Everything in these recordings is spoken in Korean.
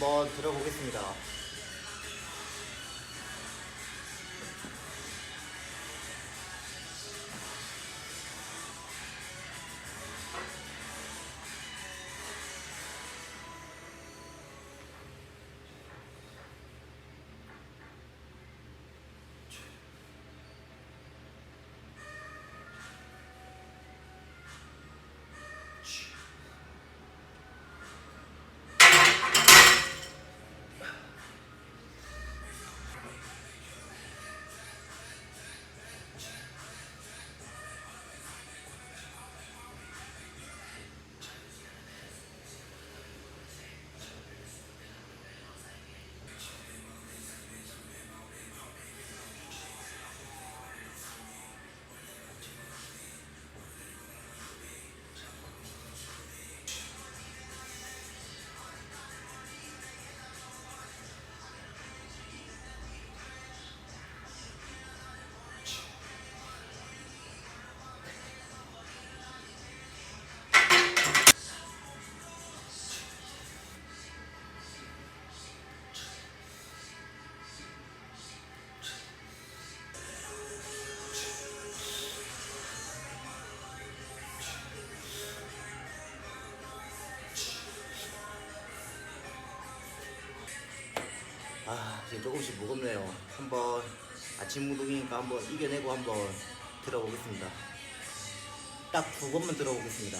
한번 들어보겠습니다. 이제 조금씩 무겁네요. 한번 아침 운동이니까 한번 이겨내고 한번 들어보겠습니다. 딱 두 번만 들어보겠습니다.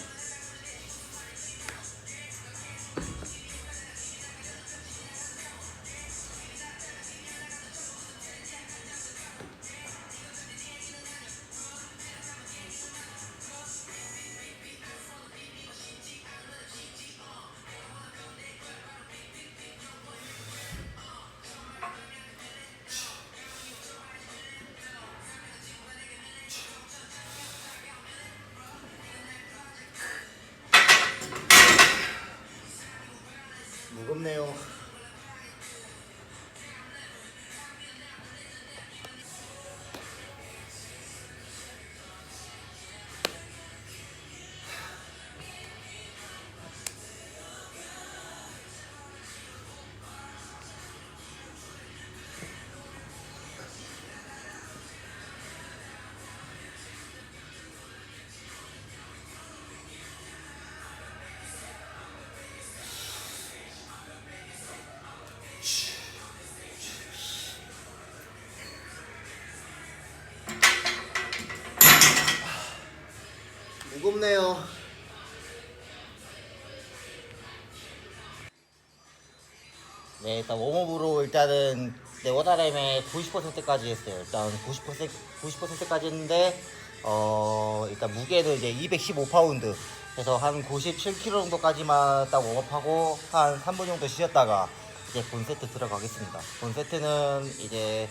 네, 일단 웜업으로 일단은 네, 워다램의 90%까지 했어요. 일단 90% 90%까지 했는데 어 일단 무게는 이제 215파운드. 그래서 한 97kg 정도까지만 딱 웜업하고 한 3분 정도 쉬었다가 이제 본 세트 들어가겠습니다. 본 세트는 이제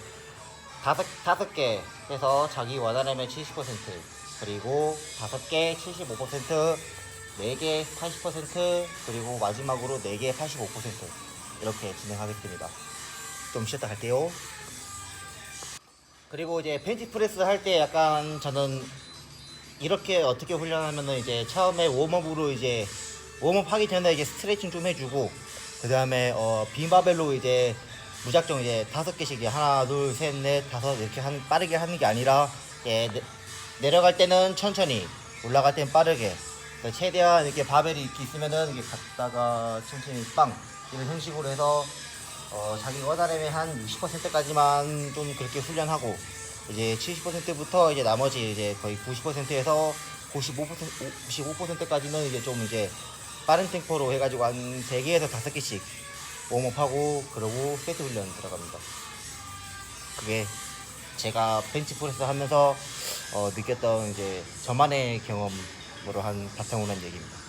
다섯 다섯 개 해서 자기 원하려면 70% 그리고 다섯 개 75%, 네개80% 그리고 마지막으로 네개85% 이렇게 진행하겠습니다. 좀 쉬었다 갈게요. 그리고 이제 벤치 프레스 할 때 약간 저는 이렇게 어떻게 훈련하면은 이제 처음에 웜업으로 이제 웜업 하기 전에 이제 스트레칭 좀 해주고 그 다음에 어 빈바벨로 이제 무작정 이제 다섯 개씩 하나 둘 셋 넷 다섯 이렇게 한 빠르게 하는 게 아니라 예, 내, 내려갈 때는 천천히 올라갈 때는 빠르게 그래서 최대한 이렇게 바벨이 이렇게 있으면은 이게 갔다가 천천히 빵 이런 형식으로 해서 어, 자기 워다렘의 한 60%까지만 좀 그렇게 훈련하고 이제 70%부터 이제 나머지 이제 거의 90%에서 95% 95%까지는 이제 좀 이제 빠른 템포로 해가지고 한 3개에서 5개씩 웜업하고 그러고 세트 훈련 들어갑니다. 그게 제가 벤치 프레스 하면서 어, 느꼈던 이제 저만의 경험으로 한 바탕으로 한 얘기입니다.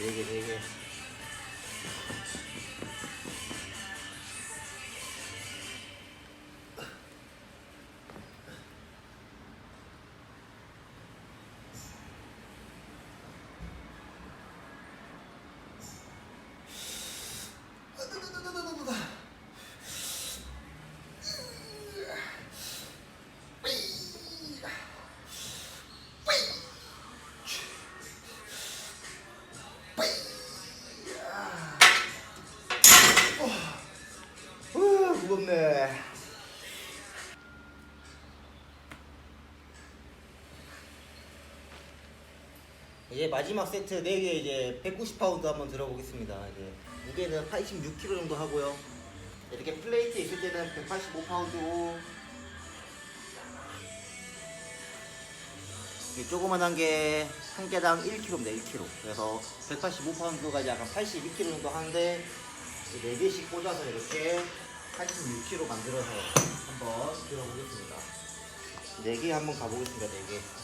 되게 되게 무겁네. 이제 마지막 세트 4개 이제 190파운드 한번 들어보겠습니다. 이제 무게는 86kg 정도 하고요. 이렇게 플레이트 있을 때는 185파운드고 이 조그만한 게 한 개당 1kg입니다 1kg 그래서 185파운드가 약간 82kg 정도 하는데 4개씩 꽂아서 이렇게 86kg 만들어서 한번 들어보겠습니다. 4개 한번 가보겠습니다 4개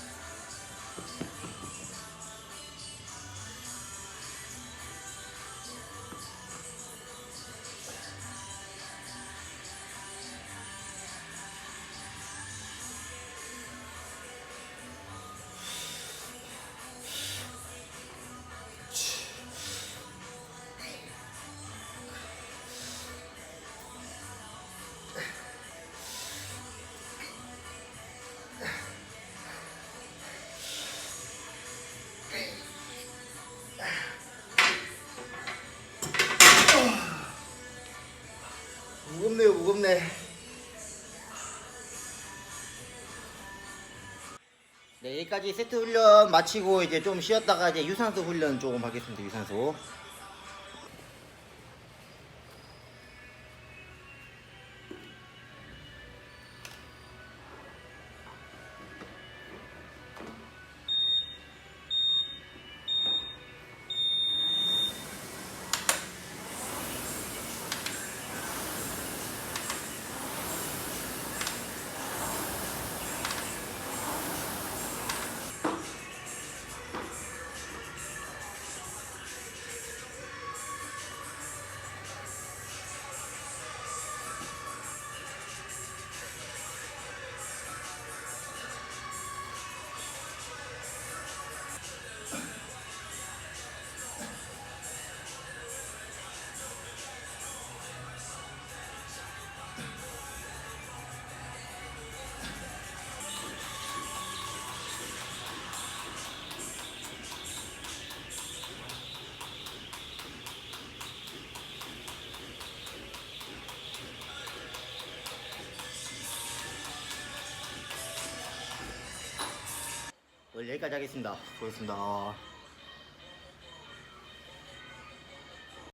무겁네. 네 여기까지 세트 훈련 마치고 이제 좀 쉬었다가 이제 유산소 훈련 조금 하겠습니다 유산소 여기까지 하겠습니다. 수고했습니다